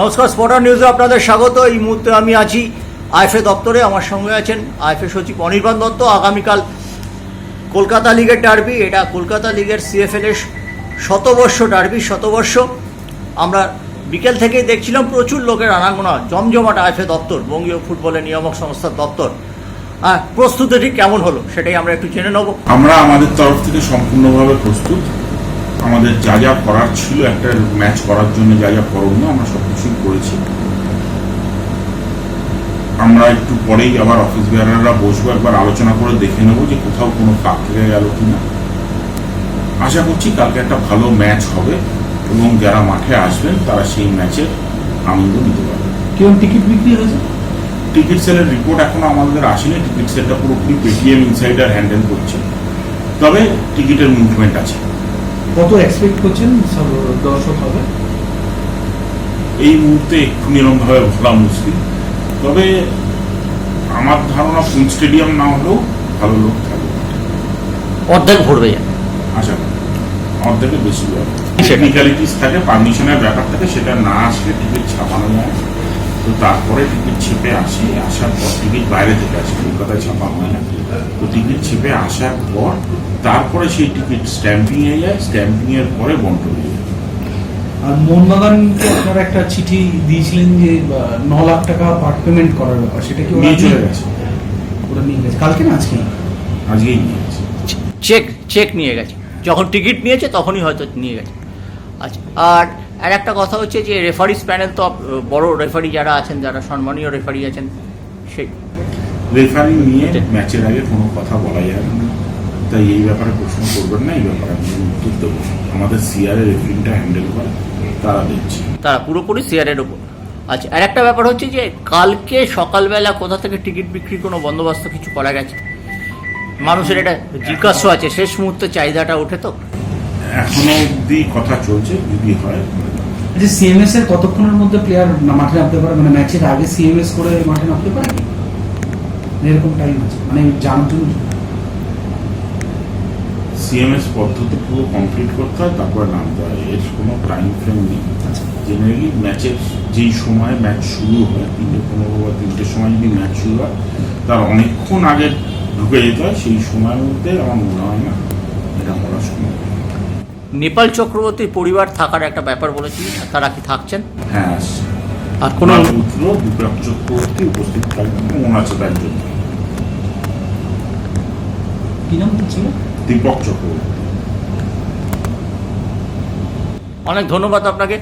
নমস্কার স্পটার নিউজে আপনাদের স্বাগত। এই মুহূর্তে আমি আছি আইএফএ দপ্তরে। আমার সঙ্গে আছেন আইএফএ সচিব অনির্বাণ দত্ত। আগামীকাল কলকাতা লিগের ডার্বি। এটা কলকাতা লিগের সিএফএল এর শতবর্ষ ডার্বি, শতবর্ষ। আমরা বিকেল থেকেই দেখছিলাম প্রচুর লোকের আনাগোনা, জমজমাট আইএফএ দপ্তর, বঙ্গীয় ফুটবলের নিয়ামক সংস্থার দপ্তর। আর প্রস্তুতি ঠিক কেমন হলো, সেটাই আমরা একটু জেনে নেব। আমরা আমাদের তরফ থেকে সম্পূর্ণভাবে প্রস্তুত। আমাদের যা যা করার ছিল একটা ম্যাচ করার জন্য যা যা করণীয় আমরা সব কিছুই করেছি। আমরা একটু পরেই আবার অফিস বেয়ারাররা বসবো একবার আলোচনা করে দেখে নেব যে কোথাও কোনো ফাঁক থেকে গেল কিনা। আশা করছি কালকে একটা ভালো ম্যাচ হবে এবং যারা মাঠে আসবেন তারা সেই ম্যাচের আনন্দ নিতে পারবে কেমন টিকিট বিক্রি হয়েছে? টিকিট সেলের রিপোর্ট এখনও আমাদের আসেনি টিকিট সেলটা পুরোপুরি পেটিএম ইনসাইডার হ্যান্ডেল করছে। তবে টিকিটের মুভমেন্ট আছে। কত এক্সপেক্ট করছেন? দর্শক হবে। এই মুহূর্তে একটু নিরমভাবে বলা মুশকিল তবে আমার ধারণা ফুল স্টেডিয়াম না হলেও ভালো লোক থাকবে। অর্ধেক ভরবে আশা করি অর্ধেকের বেশি টেকনিক্যালিটিস থাকে পারমিশনের ব্যাপার থাকে সেটা না আসলে টিকিট ছাপানো যায়। না। তো তারপরে টিকিট ছেপে আসে আসার পর টিকিট বাইরে থেকে আসে কলকাতায় ছাপা হয় না। তো টিকিট ছেপে আসার পর তারপরে সেই টিকিট স্ট্যাম্পিং এ যায় স্ট্যাম্পিং এর পরে বন্টন হয়ে যায়। আর মোহনবাগানকে আপনারা একটা চিঠি দিয়েছিলেন যে ন লাখ টাকা পার্ট পেমেন্ট করার ব্যাপার সেটা কি নিয়ে চলে গেছে। ওরা নিয়ে গেছে। কালকে না আজকে? আজকেই নিয়ে গেছে। চেক চেক নিয়ে গেছে। যখন টিকিট নিয়েছে তখনই হয়তো নিয়ে গেছে। আচ্ছা আর আর একটা কথা হচ্ছে যে রেফারিস প্যানেল তো বড় রেফারি যারা আছেন যারা সম্মানীয় রেফারি আছেন সেই রেফারি নিয়ে ম্যাচের আগে কোনো কথা বলা যাবে না। তাই এই ব্যাপারে প্রশ্ন করবেন না এই ব্যাপারে আমি উত্তর দেবো। আমাদের সিআর এর রেফারিংটা হ্যান্ডেল করে তারা দেখছে। তারা পুরোপুরি শেয়ারের উপর। আচ্ছা আর একটা ব্যাপার হচ্ছে যে কালকে সকালবেলা কোথা থেকে টিকিট বিক্রির কোনো বন্দোবস্ত কিছু করা গেছে? মানুষের এটা জিজ্ঞাসা আছে শেষ মুহূর্তে চাহিদাটা ওঠে তো? এখনও অব্দি কথা চলছে যদি হয় আচ্ছা সিএমএস এর কতক্ষণের মধ্যে প্লেয়ার মাঠে নামতে পারে? মানে ম্যাচের আগে সিএমএস করে মাঠে নামতে পারে? এরকম টাইম আছে। মানে জানতুন সিএমএস পদ্ধতি পুরো কমপ্লিট করতে হয় তারপরে নামতে হয়। এর কোনো টাইম ফ্রেম নেই। আচ্ছা। জেনারেলি ম্যাচের যেই সময় ম্যাচ শুরু হয় তিনটে পনেরো বা তিনটের সময় যদি ম্যাচ শুরু হয় তার অনেকক্ষণ আগে ঢুকে যেতে হয় সেই সময়ের মধ্যে আমার মনে হয় না নেপাল চক্রবর্তীর পরিবার থাকার একটা ব্যাপার বলেছি তারা কি থাকছেন? হ্যাঁ। আর কোনো পুত্র চক্রবর্তী উপস্থিত থাকবেন এবং আছে তার জন্য? কি নাম ছিল? দীপক চক্রবর্তী। অনেক ধন্যবাদ আপনাকে।